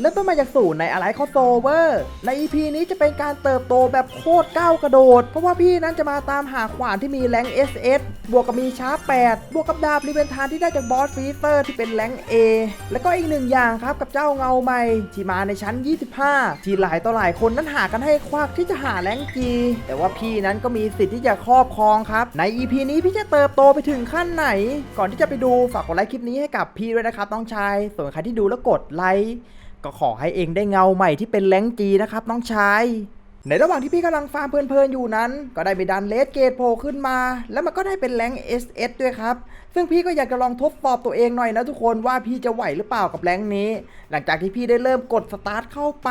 เริ่มต้นมาจากศูนย์ในอะไรคอโซเวอร์ใน EP นี้จะเป็นการเติบโตแบบโคตรก้าวกระโดด เพราะว่าพี่นั้นจะมาตามหาขวานที่มีแรง SS บวกกับมีชาร์ป8บวกกับดาบรีเวนทานที่ได้จากบอสฟีเตอร์ที่เป็นแรง A แล้วก็อีกหนึ่งอย่างครับกับเจ้าเงาใหม่ ที่มาในชั้น 25 ที่หลายต่อหลายคนนั้นหากันให้ควักที่จะหาแรง G แต่ว่าพี่นั้นก็มีสิทธิ์ที่จะครอบครองครับใน EP นี้พี่จะเติบโตไปถึงขั้นไหน ก่อนที่จะไปดูฝากกดไลค์คลิปนี้ให้กับพี่ด้วยนะครับน้องชายส่วนใครที่ดูแล้วกดไลค์ ก็ขอให้เองได้เงาใหม่ที่เป็นแรงจีนะครับน้องชาย ในระหว่างที่พี่กำลังฟาร์มเพลินๆอยู่นั้น ก็ได้ไปดันเลสเกตโผล่ขึ้นมา แล้วมันก็ได้เป็นแรง SS ด้วยครับ ซึ่งพี่ก็อยากจะลองทดสอบตัวเองหน่อยนะทุกคนว่าพี่จะไหวหรือเปล่ากับแรงนี้ หลังจากที่พี่ได้เริ่มกดสตาร์ทเข้าไป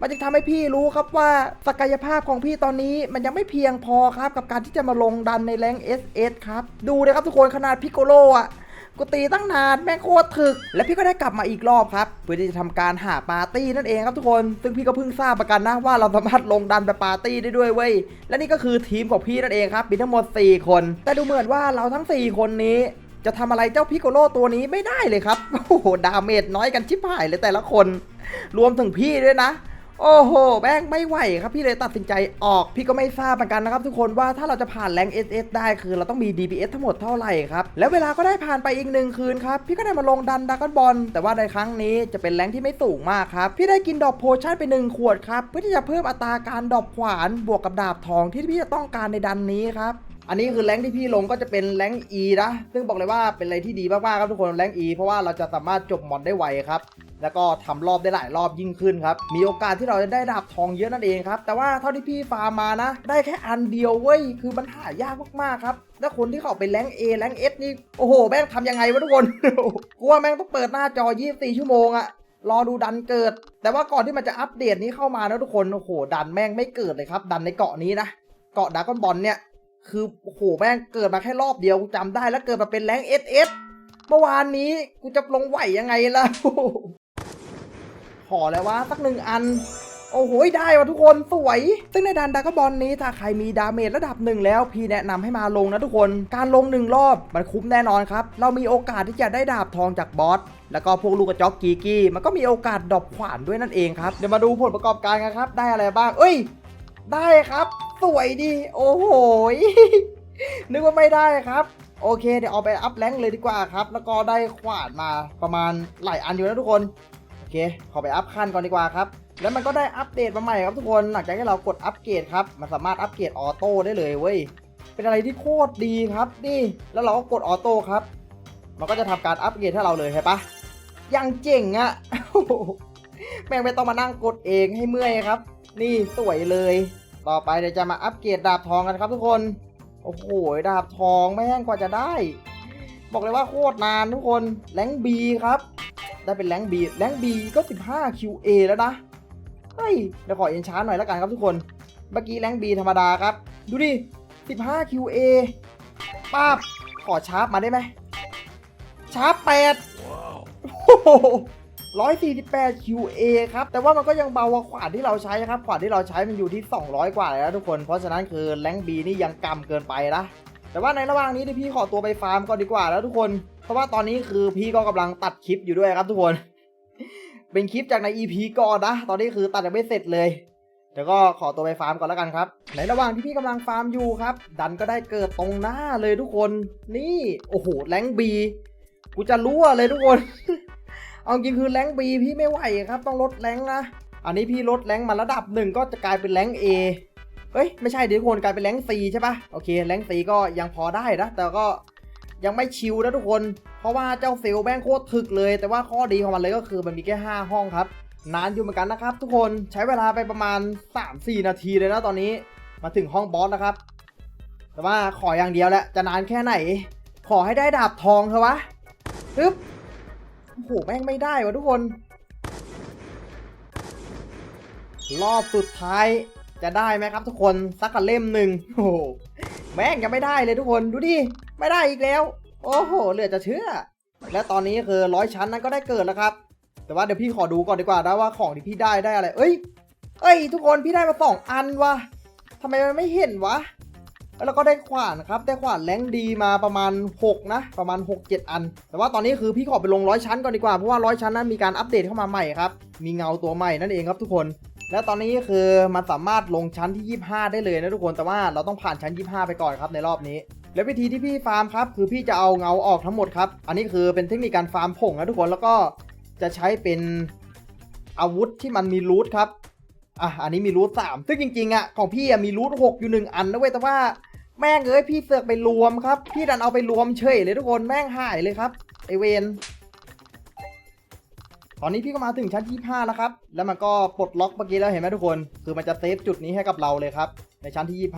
มันจึงทำให้พี่รู้ครับว่าศักยภาพของพี่ตอนนี้มันยังไม่เพียงพอครับกับการที่จะมาลงดันในแรง SS ครับดูนะครับทุกคนขนาดพิโกโลอะ กูตีตั้งนานแม่งโคตรถึก และพี่ก็ได้กลับมาอีกรอบครับเพื่อที่จะทำการหาปาร์ตี้นั่นเองครับทุกคน ซึ่งพี่ก็เพิ่งทราบประกันนะว่าเราสามารถลงดันไปปาร์ตี้ได้ด้วยเว้ย และนี่ก็คือทีมของพี่นั่นเองครับมีทั้งหมด 4 คน แต่ดูเหมือนว่าเราทั้ง 4 คนนี้จะทำอะไรเจ้าพิโกโลตัวนี้ไม่ได้เลยครับ โอ้โห ดาเมจน้อยกันชิบหายเลยแต่ละคน รวมถึงพี่ด้วยนะ โอ้โหแม่งไม่ไหวครับพี่เลยตัดสินใจออก พี่ก็ไม่ทราบเหมือนกันนะครับทุกคนว่าถ้าเราจะผ่านแรง SS ได้คือเราต้องมี DPS ทั้งหมดเท่าไหร่ครับ แล้วเวลาก็ได้ผ่านไปอีกหนึ่งคืนครับ พี่ก็ได้มาลงดันดากบอลแต่ว่าในครั้งนี้จะเป็นแรงที่ไม่สูงมากครับ พี่ได้กินดอกโพชั่นไปหนึ่งขวดครับ เพื่อที่จะเพิ่มอัตราการดอกขวานบวกกับดาบทองที่พี่จะต้องการในดันนี้ครับ อันนี้คือแรงที่พี่ลงก็จะเป็นแรง E นะ ซึ่งบอกเลยว่าเป็นอะไรที่ดีมากๆครับทุกคนแรง E เพราะว่าเราจะสามารถจบมอนได้ไวครับ แล้วก็ทำรอบได้หลายรอบยิ่งขึ้นครับ มีโอกาสที่เราจะได้ดาบทองเยอะนั่นเองครับ แต่ว่าเท่าที่พี่ฟาร์มมานะ ได้แค่อันเดียวเว้ย คือมันหายากมากๆครับแล้วคนที่เขาไปแรง A แรง S นี่ โอ้โห แม่งทำยังไงวะทุกคนกูว่าแม่งต้องเปิดหน้าจอ 24 ชั่วโมงอะรอดูดันเกิด แต่ว่าก่อนที่มันจะอัปเดตนี้เข้ามานะทุกคน โอ้โห ดันแม่งไม่เกิดเลยครับ ดันในเกาะนี้นะ เกาะดากอนบอลเนี่ย คือโอ้โหแม่งเกิดมาแค่รอบเดียวกูจำได้แล้วเกิดมาเป็นแรงเอสเอสเมื่อวานนี้กูจะลงไหวยังไงล่ะขอแล้วว่าสักหนึ่งอัน โอ้โหได้ว่ะทุกคนสวย ซึ่งในดันดากบอลนี้ถ้าใครมีดาเมจระดับหนึ่งแล้ว พี่แนะนำให้มาลงนะทุกคน การลงหนึ่งรอบมันคุ้มแน่นอนครับ เรามีโอกาสที่จะได้ดาบทองจากบอสแล้วก็พวกลูกกระจอกกีกี้ มันก็มีโอกาสดรอปขวานด้วยนั่นเองครับ เดี๋ยวมาดูผลประกอบการกันครับ ได้อะไรบ้าง เอ้ย ได้ครับ สวยดี โอ้โห นึกว่าไม่ได้ครับ โอเค เดี๋ยวเอาไปอัพแรงเลยดีกว่าครับ แล้วก็ได้ขวานมาประมาณหลายอันอยู่นะทุกคน โอเค ขอไปอัพขั้นก่อนดีกว่าครับ แล้วมันก็ได้อัปเดตมาใหม่ครับทุกคน หลังจากที่เรากดอัปเกรดครับ มันสามารถอัปเกรดออโต้ได้เลยเว้ย เป็นอะไรที่โคตรดีครับนี่ แล้วเราก็กดออโต้ครับ มันก็จะทำการอัปเกรดให้เราเลยใช่ปะยังเจ๋งอะแม่งไม่ต้องมานั่งกดเองให้เมื่อยครับ นี่สวยเลย ต่อไปเดี๋ยวจะมาอัปเกรดดาบทองกันครับทุกคน โอ้โห ดาบทองแม่งกว่าจะได้ บอกเลยว่าโคตรนานทุกคน แรงบีครับ ได้เป็นแรงบีแรงบีก็ 15 QA แล้วนะ เฮ้ย เดี๋ยวขอเอ็นชาร์หน่อยแล้วกันครับทุกคน เมื่อกี้แรงบีธรรมดาครับ ดูดิ 15 QA ป้าบขอชาร์ปมาได้ไหมชาร์ปแปดโอ้โห 148 QA ครับ แต่ว่ามันก็ยังเบากว่าขวานที่เราใช้ครับ ขวานที่เราใช้มันอยู่ที่ 200 กว่าเลยนะทุกคน เพราะฉะนั้นคือแรงบีนี่ยังกำเกินไปนะ แต่ว่าในระหว่างนี้ที่พี่ขอตัวไปฟาร์มก่อนดีกว่าแล้วทุกคน เพราะว่าตอนนี้คือพี่ก็กำลังตัดคลิปอยู่ด้วยครับทุกคน เป็นคลิปจากใน EP ก่อนนะ ตอนนี้คือตัดยังไม่เสร็จเลยเดี๋ยวก็ขอตัวไปฟาร์มก่อนแล้วกันครับ ในระหว่างที่พี่กำลังฟาร์มอยู่ครับ ดันก็ได้เกิดตรงหน้าเลยทุกคน นี่ โอ้โห แรงบี กูจะรั่วเลยทุกคน เอาจริงคือแรงบีพี่ไม่ไหวครับต้องลดแรงนะ อันนี้พี่ลดแรงมาระดับหนึ่งก็จะกลายเป็นแรง A เอ้ยไม่ใช่เดี๋ยวทุกคนกลายเป็นแรง C ใช่ปะโอเคแรง C ก็ยังพอได้นะ แต่ก็ยังไม่ชิลนะทุกคน เพราะว่าเจ้าเซลแม่งโคตรถึกเลย แต่ว่าข้อดีของมันเลยก็คือมันมีแค่ 5 ห้องครับ นานอยู่เหมือนกันนะครับ ทุกคนใช้เวลาไปประมาณ 3-4 นาทีเลยนะตอนนี้ มาถึงห้องบอสนะครับ แต่ว่าขออย่างเดียวแหละจะนานแค่ไหน ขอให้ได้ดาบทองเถอะวะปึ๊บ โอ้โหแม่งไม่ได้วะทุกคน รอบสุดท้ายจะได้ไหมครับทุกคนสักกะเล่มหนึ่งโอ้โหแม่งยังไม่ได้เลยทุกคนดูดิไม่ได้อีกแล้ว โอ้โหเหลือจะเชื่อ และตอนนี้คือร้อยชั้นนั้นก็ได้เกิดแล้วครับ แต่ว่าเดี๋ยวพี่ขอดูก่อนดีกว่านะว่าของที่พี่ได้ได้อะไร เอ้ย เอ้ย ทุกคนพี่ได้มาสองอันวะทำไมมันไม่เห็นวะ แล้วก็ได้ขวานครับได้ขวานแรงดีมาประมาณ 6 นะ ประมาณ 6-7 อัน แต่ว่าตอนนี้คือพี่ขอไปลงร้อยชั้นก่อนดีกว่า เพราะว่าร้อยชั้นนั้นมีการอัปเดตเข้ามาใหม่ครับ มีเงาตัวใหม่นั่นเองครับทุกคน และตอนนี้คือมันสามารถลงชั้นที่ 25 ได้เลยนะทุกคน แต่ว่าเราต้องผ่านชั้น 25 ไปก่อนครับในรอบนี้ และวิธีที่พี่ฟาร์มครับคือพี่จะเอาเงาออกทั้งหมดครับ อันนี้คือเป็นเทคนิคการฟาร์มผงนะทุกคน แล้วก็จะใช้เป็นอาวุธที่มันมีรูทครับ อะ อันนี้มีรูทสามซึ่งจริงๆอะของพี่อะมีรูทหกอยู่หนึ่งอันนะเว้ยแต่ว่า แม่งเอ้ยพี่เสือกไปรวมครับ พี่ดันเอาไปรวมเฉยเลยทุกคนแม่งหายเลยครับไอเวนตอนนี้พี่ก็มาถึงชั้นที่5แล้วครับ แล้วมันก็ปลดล็อกเมื่อกี้แล้วเห็นไหมทุกคน คือมันจะเซฟจุดนี้ให้กับเราเลยครับ ในชั้นที่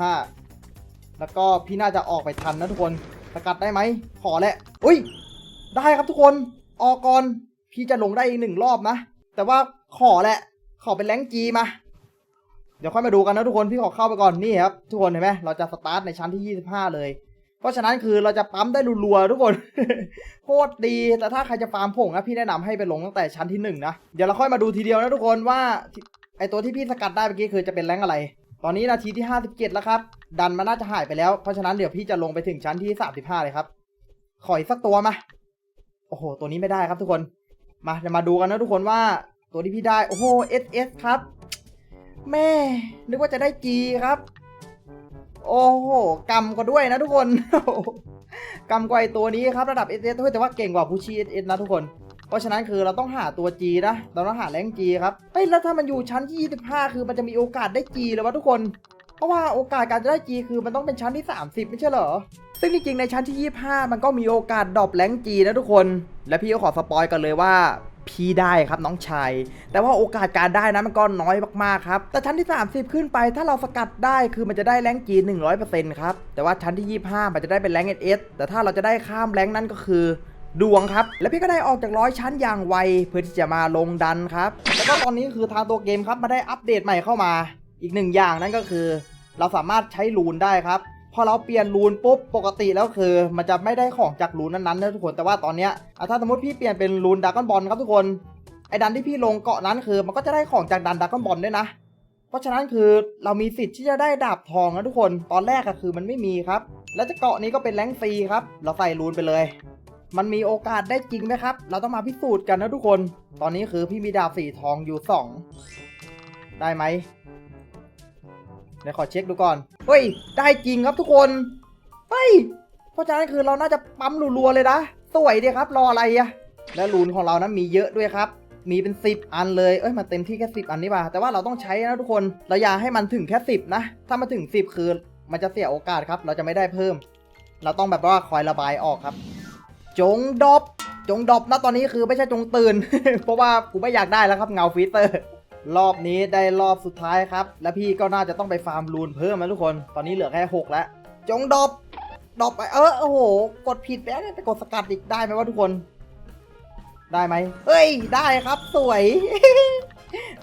25 แล้วก็พี่น่าจะออกไปทันนะทุกคน สกัดได้ไหม ขอแหละ อุ้ย ได้ครับทุกคน ออกก่อน พี่จะลงได้อีกหนึ่งรอบนะ แต่ว่าขอแหละ ขอเป็นแรงจีมา เดี๋ยวค่อยมาดูกันนะทุกคนพี่ขอเข้าไปก่อนนี่ครับทุกคนเห็นไหมเราจะสตาร์ทในชั้นที่ 25 เลย เพราะฉะนั้นคือเราจะปั๊มได้รัวๆทุกคนโคตรดีแต่ถ้าใครจะฟาร์มผงนะพี่แนะนำให้ไปลงตั้งแต่ชั้นที่หนึ่งนะเดี๋ยวเราค่อยมาดูทีเดียวนะทุกคนว่าไอตัวที่พี่สกัดได้เมื่อกี้คือจะเป็นแรงอะไร ตอนนี้นาทีที่ 57 แล้วครับดันมันน่าจะหายไปแล้วเพราะฉะนั้นเดี๋ยวพี่จะลงไปถึงชั้นที่ 35 เลยครับขออีกสักตัวมาโอ้โหตัวนี้ไม่ได้ครับทุกคนมาเดี๋ยวมาดูกันนะทุกคนว่าตัวที่พี่ได้โอ้โห SS ครับ แม่นึกว่าจะได้ G ครับ โอ้โหกำก็ด้วยนะทุกคนกำกว่าไอตัวนี้ครับระดับ SS ด้วยแต่ว่าเก่งกว่าผู้ชี SS นะทุกคน เพราะฉะนั้นคือเราต้องหาตัว G นะเราต้องหาแรง G ครับเฮ้ยแล้วถ้ามันอยู่ชั้นที่25 คือมันจะมีโอกาสได้ G เลยวะทุกคน เพราะว่าโอกาสการจะได้ G คือมันต้องเป็นชั้นที่ 30 ไม่ใช่เหรอซึ่งจริงๆในชั้นที่ 25 มันก็มีโอกาสดรอปแรง G นะทุกคน และพี่ก็ขอสปอยกันเลยว่า พี่ได้ครับน้องชาย แต่ว่าโอกาสการได้นะมันก็น้อยมากๆครับ แต่ชั้นที่ 30 ขึ้นไปถ้าเราสกัดได้คือมันจะได้แรงจีน100%ครับ แต่ว่าชั้นที่ 25 มันจะได้เป็นแรงเอสแต่ถ้าเราจะได้ข้ามแรงนั้นก็คือดวงครับ และพี่ก็ได้ออกจากร้อยชั้นอย่างไวเพื่อที่จะมาลงดันครับ แล้วก็ตอนนี้คือทางตัวเกมครับมาได้อัปเดตใหม่เข้ามา อีกหนึ่งอย่างนั่นก็คือ เราสามารถใช้รูนได้ครับ พอเราเปลี่ยนรูนปุ๊บปกติแล้วคือ มันจะไม่ได้ของจากรูนนั้นๆนะทุกคนแต่ว่าตอนเนี้ยถ้าสมมติพี่เปลี่ยนเป็นรูนดากอนบอลครับทุกคนไอ้ดันที่พี่ลงเกาะนั้นคือ มันก็จะได้ของจากดันดากอนบอลด้วยนะ เพราะฉะนั้นคือเรามีสิทธิ์ที่จะได้ดาบทองนะทุกคนตอนแรกอะคือมันไม่มีครับ แล้วจะเกาะนี้ก็เป็นแรงฟรีครับ เราใส่รูนไปเลย มันมีโอกาสได้จริงไหมครับ เราต้องมาพิสูจน์กันนะทุกคน ตอนนี้คือพี่มีดาบสีทองอยู่สองได้ไหม เดี๋ยวขอเช็คดูก่อน เฮ้ย ได้จริงครับทุกคน เฮ้ย เพราะฉะนั้นคือเราน่าจะปั๊มรัวๆเลยนะ สวยดีครับ รออะไรอะและรูนของเรานั้นมีเยอะด้วยครับ มีเป็น 10 อันเลย เอ้ยมันเต็มที่แค่ 10 อันนี่ป่ะแต่ว่าเราต้องใช้นะทุกคน เราอย่าให้มันถึงแค่ 10 นะ ถ้ามาถึง 10 คือ มันจะเสียโอกาสครับ เราจะไม่ได้เพิ่ม เราต้องแบบว่าคอยระบายออกครับ จงดบจงดบนะตอนนี้คือไม่ใช่จงตื่น เพราะว่ากูไม่อยากได้แล้วครับเงาฟีเตอร์ รอบนี้ได้รอบสุดท้ายครับ และพี่ก็น่าจะต้องไปฟาร์มรูนเพิ่มนะทุกคน ตอนนี้เหลือแค่6แล้ว จงดอบดอบไปเออโอ้โห กดผิดไปแล้วไปกดสกัดอีกได้ไหมวะทุกคน ได้ไหมเฮ้ย ได้ครับสวย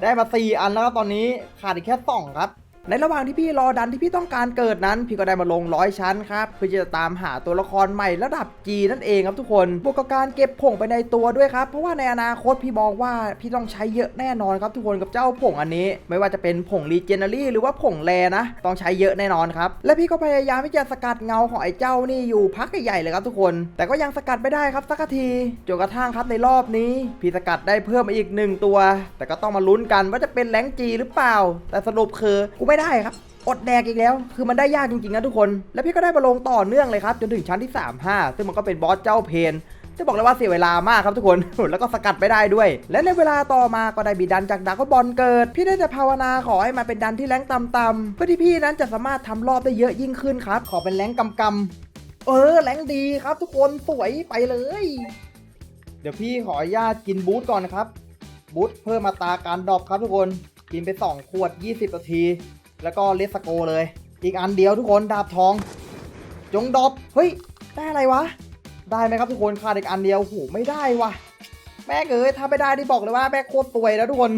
ได้มาสี่อันแล้วครับตอนนี้ขาดอีกแค่สองครับ ในระหว่างที่พี่รอดันที่พี่ต้องการเกิดนั้น พี่ก็ได้มาลงร้อยชั้นครับเพื่อจะตามหาตัวละครใหม่ระดับ G นั่นเองครับทุกคนบวกกับการเก็บผงไปในตัวด้วยครับ เพราะว่าในอนาคตพี่มองว่าพี่ต้องใช้เยอะแน่นอนครับทุกคนกับเจ้าผงอันนี้ ไม่ว่าจะเป็นผงรีเจนเนอรี่หรือว่าผงแรนะ ต้องใช้เยอะแน่นอนครับ และพี่ก็พยายามที่จะสกัดเงาของไอ้เจ้านี่อยู่พักใหญ่ๆเลยครับทุกคน แต่ก็ยังสกัดไม่ได้ครับสักทีจนกระทั่งครับในรอบนี้ พี่สกัดได้เพิ่มมาอีกหนึ่งตัว แต่ก็ต้องมาลุ้นกันว่าจะเป็นแรงจีหรือเปล่า แต่สรุปคือกูไม่ได้ครับ อดแดกอีกแล้ว คือมันได้ยากจริงๆนะทุกคน แล้วพี่ก็ได้มาลงต่อเนื่องเลยครับ จนถึงชั้นที่ 3-5 ซึ่งมันก็เป็นบอสเจ้าเพนจะบอกเลยว่าเสียเวลามากครับทุกคน แล้วก็สกัดไม่ได้ด้วย และในเวลาต่อมาก็ได้บีดันจากดากบอลเกิด พี่ได้แต่ภาวนาขอให้มันเป็นดันที่แรงต่ำๆเพื่อที่พี่นั้นจะสามารถทำรอบได้เยอะยิ่งขึ้นครับ ขอเป็นแรงกำกำเออแรงดีครับ ทุกคนสวยไปเลย เดี๋ยวพี่ขออนุญาตกินบูทก่อนนะครับบูทเพิ่มมาตาการดรอปครับทุกคนกินไป 2 ขวด 20นาที แล้วก็เลสโกเลย อีกอันเดียวทุกคนดาบทอง จงดอปเฮ้ยได้อะไรวะ ได้ไหมครับทุกคนขาดอีกอันเดียวโหไม่ได้วะแม่เอ๋ยถ้าไม่ได้ที่บอกเลยว่าแม่โคตรตัวยแล้วทุกคน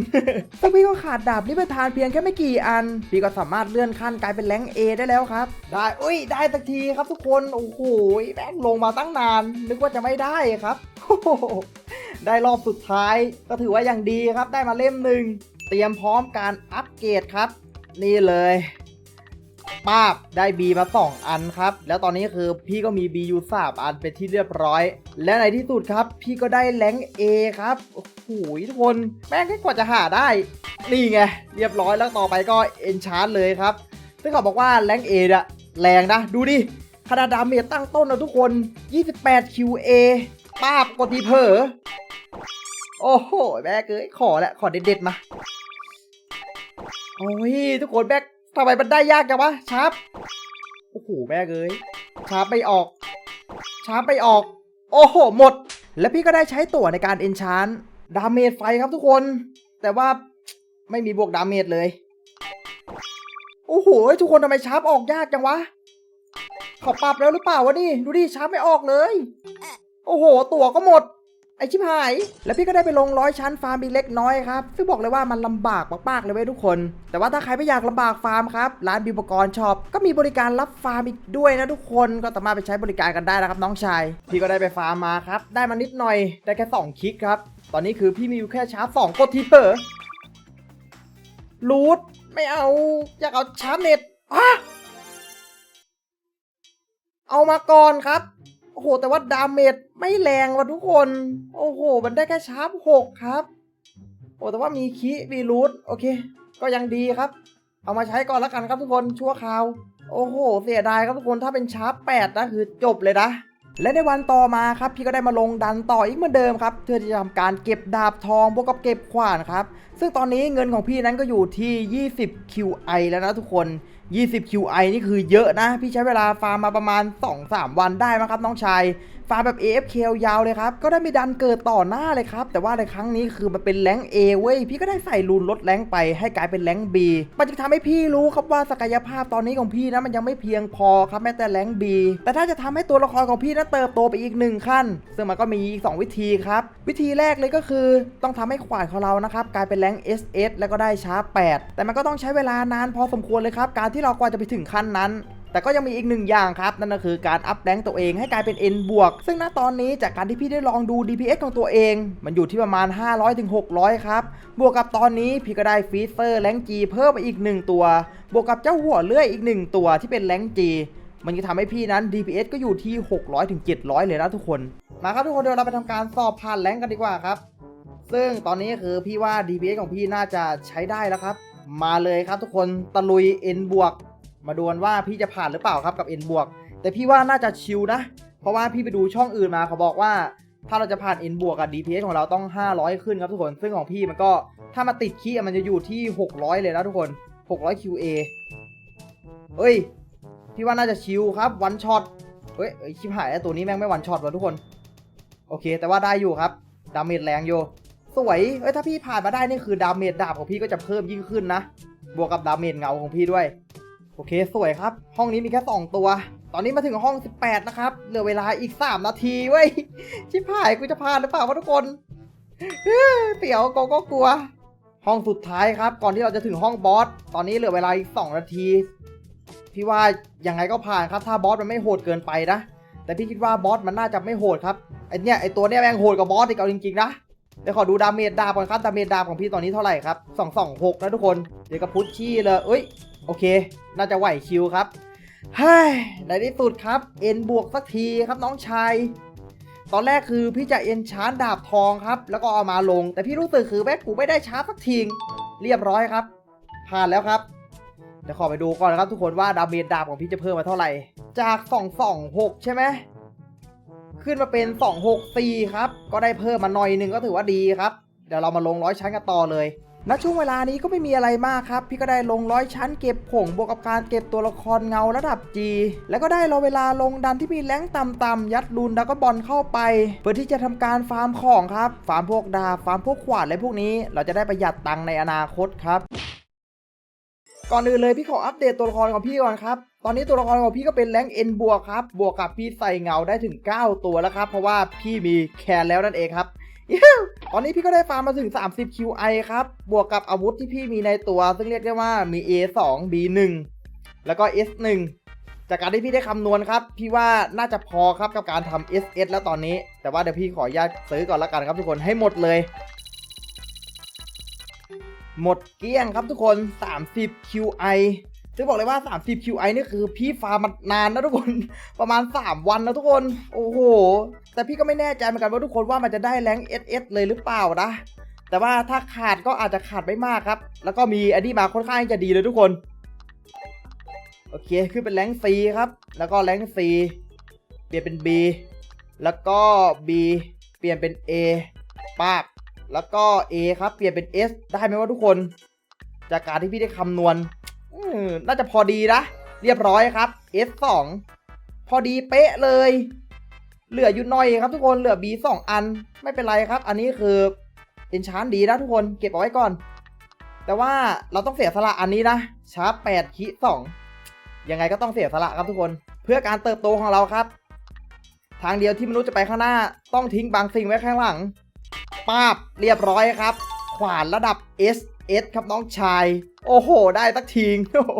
ซึ่งพี่ก็ขาดดาบนิพพานเพียงแค่ไม่กี่อัน พี่ก็สามารถเลื่อนขั้นกลายเป็นแรงเอได้แล้วครับ ได้อุ้ยได้สักทีครับทุกคน โอ้โหแม่ลงมาตั้งนาน นึกว่าจะไม่ได้ครับ ได้รอบสุดท้ายก็ถือว่าอย่างดีครับ ได้มาเล่มหนึ่ง เตรียมพร้อมการอัปเกรดครับ นี่เลยป้าบได้ B มา 2 อันครับ แล้วตอนนี้คือพี่ก็มี B อยู่3อันเป็นที่เรียบร้อย และในที่สุดครับ พี่ก็ได้แรง A ครับโอ้โหทุกคนแม่งแค่กว่าจะหาได้ นี่ไง เรียบร้อยแล้วต่อไปก็ Enchant เลยครับ ซึ่งเขาบอกว่าแรงเนี่ยแรงนะ ดูดิขนาดดาเมจตั้งต้นนะทุกคน 28 QA ป้าบกดทีเผลอโอ้โห แม่เอ้ยขอแหละขอเด็ดๆมา โอ้ยทุกคนแม่ทำไมมันได้ยากจังวะชาร์ปโอ้โหแม่เอ้ยชาร์ปไม่ออก ชาร์ปไม่ออก โอ้โห หมด แล้วพี่ก็ได้ใช้ตั๋วในการเอนชานดาเมจไฟครับทุกคน แต่ว่าไม่มีบวกดาเมจเลย โอ้โห ทุกคนทำไมชาร์ปออกยากจังวะขาปรับแล้วหรือเปล่าวะนี่ ดูดิชาร์ปไม่ออกเลย โอ้โห ตั๋วก็หมด ไอชิบหาย แล้วพี่ก็ได้ไปลงร้อยชั้นฟาร์มอีกเล็กน้อยครับ ซึ่งบอกเลยว่ามันลำบากมากๆเลยเว้ยทุกคน แต่ว่าถ้าใครไม่อยากลำบากฟาร์มครับ ร้านบิวปกรณ์ช็อปก็มีบริการรับฟาร์มอีกด้วยนะทุกคน ก็สามารถไปใช้บริการกันได้นะครับน้องชาย พี่ก็ได้ไปฟาร์มมาครับ ได้มานิดหน่อย ได้แค่2คลิกครับ ตอนนี้คือพี่มีอยู่แค่ชาร์จสองกดทีเผลอรูทไม่เอา อยากเอาชาร์จเน็ตอะเอามาก่อนครับ โอ้โห แต่ว่าดาเมจไม่แรงว่ะทุกคน โอ้โห มันได้แค่ชาร์ปหกครับ โอ้แต่ว่ามีคีมีรูทโอเค ก็ยังดีครับ เอามาใช้ก่อนแล้วกันครับทุกคนชั่วคราว โอ้โห เสียดายครับทุกคนถ้าเป็นชาร์ปแปดนะคือจบเลยนะและในวันต่อมาครับพี่ก็ได้มาลงดันต่ออีกเหมือนเดิมครับเพื่อที่จะทำการเก็บดาบทองบวกกับเก็บขวานครับ ซึ่งตอนนี้เงินของพี่นั้นก็อยู่ที่ 20 QI แล้วนะทุกคน 20 QI นี่คือเยอะนะ พี่ใช้เวลาฟาร์มมาประมาณ 2-3 วันได้มั้งครับน้องชาย ฟาร์มแบบ AFK ยาวเลยครับ ก็ได้มีดันเกิดต่อหน้าเลยครับ แต่ว่าในครั้งนี้คือมันเป็นแรงค์ A เว้ย พี่ก็ได้ใส่รูนลดแรงไปให้กลายเป็นแรงค์ B มันจะทำให้พี่รู้ครับว่าศักยภาพตอนนี้ของพี่นะมันยังไม่เพียงพอครับแม้แต่แรงค์ B แต่ถ้าจะทำให้ตัวละครของพี่นั้นเติบโตไปอีกหนึ่งขั้น ซึ่งมันก็มีอีก 2 วิธีครับ วิธีแรกเลยก็คือ ต้องทำให้ขวานของเรานะครับกลายเป็นแรง SS แล้วก็ได้ชาร์ป8แต่มันก็ต้องใช้เวลานานพอสมควรเลยครับ การที่เรากว่าจะไปถึงขั้นนั้น แต่ก็ยังมีอีกหนึ่งอย่างครับ นั่นก็คือการอัพแรงตัวเองให้กลายเป็น N บวกซึ่งณตอนนี้จากการที่พี่ได้ลองดู DPS ของตัวเอง มันอยู่ที่ประมาณ 500-600ครับ บวกกับตอนนี้พี่ก็ได้ฟีเซอร์แรงจีเพิ่มไปอีก 1 ตัว บวกกับเจ้าหัวเลื่อยอีก 1 ตัวที่เป็นแรงจีมันจะทำให้พี่นั้น DPS ก็อยู่ที่ 600-700 เลยนะทุกคน มาครับทุกคนเดี๋ยวเราไปทำการสอบผ่านแรงกันดีกว่าครับ ซึ่งตอนนี้คือพี่ว่า DPS ของพี่น่าจะใช้ได้แล้วครับ มาเลยครับทุกคนตะลุย N บวก มาดูกันว่าพี่จะผ่านหรือเปล่าครับกับ N บวกแต่พี่ว่าน่าจะชิลนะ เพราะว่าพี่ไปดูช่องอื่นมาเขาบอกว่า ถ้าเราจะผ่าน N บวกกับ DPS ของเราต้อง 500 ขึ้นครับทุกคนซึ่งของพี่มันก็ถ้ามาติดคีมันจะอยู่ที่ 600 เลยนะทุกคน 600 QA เอ้ยพี่ว่าน่าจะชิลครับวันช็อตเฮ้ยเอ้ยชิบหายแล้วตัวนี้แม่งไม่วันช็อตว่ะทุกคน โอเค แต่ว่าได้อยู่ครับดาเมจแรงอยู่สวยเอ้ยถ้าพี่ผ่านมาได้นี่คือดาเมจดาบของพี่ก็จะเพิ่มยิ่งขึ้นนะ บวกกับดาเมจเงาของพี่ด้วย โอเคสวยครับ ห้องนี้มีแค่ 2 ตัว ตอนนี้มาถึงห้อง 18 นะครับ เหลือเวลาอีก 3 นาทีเว้ย ชิบหายกูจะผ่านหรือเปล่าวะทุกคนเฮ้ยเตี๋ยวโกก็กลัว ห้องสุดท้ายครับ ก่อนที่เราจะถึงห้องบอส ตอนนี้เหลือเวลาอีก 2 นาที พี่ว่ายังไงก็ผ่านครับ ถ้าบอสมันไม่โหดเกินไปนะ แต่พี่คิดว่าบอสมันน่าจะไม่โหดครับ ไอเนี้ยไอตัวเนี้ยแม่งโหดกว่าบอสอีกเอาจริงๆนะเดี๋ยวขอดูดาเมจดาบก่อนครับ ดาเมจดาบของพี่ตอนนี้เท่าไหร่ครับ 226 นะทุกคน เดี๋ยวกับพุชชี่เลยเอ้ย โอเค น่าจะไหวคิวครับเฮ้ยในที่สุดครับเอ็นบวกสักทีครับน้องชายตอนแรกคือพี่จะเอ็นชาร์จดาบทองครับ แล้วก็เอามาลง แต่พี่รู้สึกคือแม่กูไม่ได้ชาร์จสักทีเรียบร้อยครับ ผ่านแล้วครับเดี๋ยวขอไปดูก่อนนะครับ ทุกคนว่าดาเมจดาบของพี่จะเพิ่มมาเท่าไหร่ จาก 226 ใช่ไหมขึ้นมาเป็น 264 ครับ ก็ได้เพิ่มมาหน่อยหนึงก็ถือว่าดีครับ เดี๋ยวเรามาลงร้อยชั้นกันต่อเลย ณช่วงเวลานี้ก็ไม่มีอะไรมากครับ พี่ก็ได้ลงร้อยชั้นเก็บผงบวกกับการเก็บตัวละครเงาระดับ G แล้วก็ได้รอเวลาลงดันที่มีแรงต่ำๆยัดรูนดักก็บอลเข้าไป เพื่อที่จะทำการฟาร์มของครับ ฟาร์มพวกดาฟาร์มพวกขวานอะไรพวกนี้ เราจะได้ประหยัดตังค์ในอนาคตครับก่อนอื่นเลยพี่ขออัปเดตตัวละครของพี่ก่อนครับ ตอนนี้ตัวละครของพี่ก็เป็นแรงเอ็นบวกครับ บวกกับพี่ใส่เงาได้ถึง 9 ตัวแล้วครับ เพราะว่าพี่มีแคนแล้วนั่นเองครับ ตอนนี้พี่ก็ได้ฟาร์มมาถึง 30 QI ครับ บวกกับอาวุธที่พี่มีในตัว ซึ่งเรียกได้ว่ามี A2 B1 แล้วก็ S1 จากการที่พี่ได้คำนวณครับ พี่ว่าน่าจะพอครับกับการทำ SS แล้วตอนนี้ แต่ว่าเดี๋ยวพี่ขออนุญาตซื้อก่อนละกันครับทุกคนให้หมดเลย หมดเกลี้ยงครับทุกคน 30 QI ซึ่งบอกเลยว่า 30 QI นี่คือพี่ฟาร์มมานานนะทุกคน ประมาณ 3 วันนะทุกคน โอ้โห แต่พี่ก็ไม่แน่ใจเหมือนกันว่าทุกคนว่ามันจะได้แรง SS เลยหรือเปล่านะ แต่ว่าถ้าขาดก็อาจจะขาดไม่มากครับ แล้วก็มีอันนี้มาค่อนข้างจะดีเลยทุกคน โอเค ขึ้นเป็นแรง C ครับ แล้วก็แรง C เปลี่ยนเป็น B แล้วก็ B เปลี่ยนเป็น A ปาบ แล้วก็ A ครับ เปลี่ยนเป็น S ได้ไหมว่าทุกคน จากการที่พี่ได้คำนวณ น่าจะพอดีนะ เรียบร้อยครับ S 2 พอดีเป๊ะเลย เหลืออยู่หน่อยครับทุกคน เหลือ B 2 อัน ไม่เป็นไรครับ อันนี้คือเอนชานดีนะทุกคน เก็บเอาไว้ก่อน แต่ว่าเราต้องเสียสละอันนี้นะ ชาร์ป8คิ2ยังไงก็ต้องเสียสละครับทุกคน เพื่อการเติบโตของเราครับ ทางเดียวที่มนุษย์จะไปข้างหน้า ต้องทิ้งบางสิ่งไว้ข้างหลัง ปาบ เรียบร้อยครับ ขวานระดับ S S ครับน้องชาย โอ้โห ได้สักทีงโอ้โห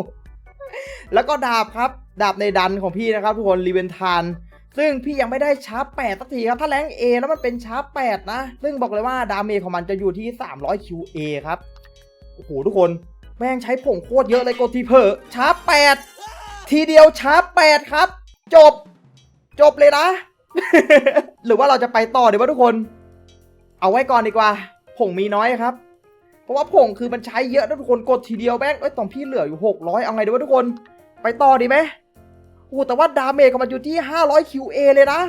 แล้วก็ดาบครับ ดาบในดันของพี่นะครับ ทุกคนรีเวนทานซึ่งพี่ยังไม่ได้ชาร์ป8สักทีครับ ถ้าแรง A แล้วมันเป็นชาร์ป8นะ ซึ่งบอกเลยว่าดาเมจของมันจะอยู่ที่ 300 QA ครับ โอ้โห ทุกคน แม่งใช้ผงโคตรเยอะเลยกดทีเพอร์ชาร์ป8ทีเดียวชาร์ป8ครับ จบ จบเลยนะ หรือว่าเราจะไปต่อเดี๋ยวะทุกคน เอาไว้ก่อนดีกว่า ผงมีน้อยครับ ราะว่าผงคือมันใช้เยอะนะทุกคนกดทีเดียวแม่งเอ้ยตองพี่เหลืออยู่ 600 เอาไงดีวะทุกคน ไปต่อดีไหมโอ้แต่ว่าดาเมจของมันอยู่ที่ 500 QA เลยนะ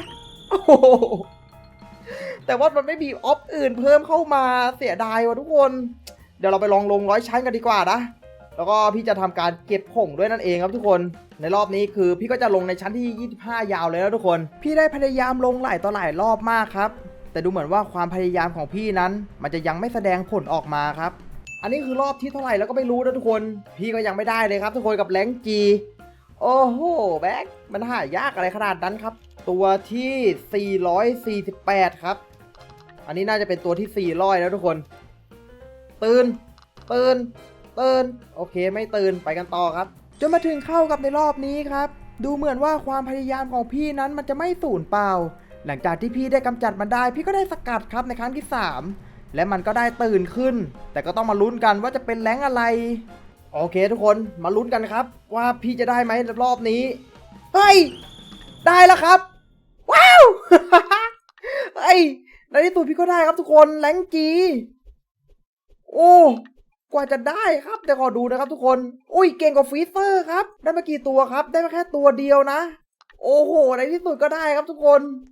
โอ้โหแต่ว่ามันไม่มีออฟอื่นเพิ่มเข้ามาเสียดายว่ะทุกคน เดี๋ยวเราไปลองลงร้อยชั้นกันดีกว่านะ แล้วก็พี่จะทำการเก็บผงด้วยนั่นเองครับทุกคน ในรอบนี้คือพี่ก็จะลงในชั้นที่ 25 ยาวเลยนะทุกคน พี่ได้พยายามลงหลายต่อหลายรอบมากครับ แต่ดูเหมือนว่าความพยายามของพี่นั้น มันจะยังไม่แสดงผลออกมาครับ อันนี้คือรอบที่เท่าไหร่แล้วก็ไม่รู้นะทุกคน พี่ก็ยังไม่ได้เลยครับทุกคนกับแรงจีโอ้โหแบ็คมันหายากอะไรขนาดนั้นครับ ตัวที่ 448 ครับ อันนี้น่าจะเป็นตัวที่ 400 แล้วทุกคน ตื่น ตื่น ตื่น โอเคไม่ตื่นไปกันต่อครับ จนมาถึงเข้ากับในรอบนี้ครับ ดูเหมือนว่าความพยายามของพี่นั้นมันจะไม่สูญเปล่า หลังจากที่พี่ได้กำจัดมันได้ พี่ก็ได้สกัดครับในครั้งที่ 3 และมันก็ได้ตื่นขึ้น แต่ก็ต้องมาลุ้นกันว่าจะเป็นแรงอะไร โอเคทุกคนมาลุ้นกันครับ ว่าพี่จะได้ไหมรอบนี้ เฮ้ย ได้แล้วครับ ว้าวเฮ้ยในที่สุดพี่ก็ได้ครับทุกคนแรงจีโอ้กว่าจะได้ครับเดี๋ยวขอดูนะครับทุกคน อุ้ยเก่งกว่าฟรีเซอร์ครับ ได้มากี่ตัวครับ ได้มาแค่ตัวเดียวนะ โอ้โห ในที่สุดก็ได้ครับทุกคน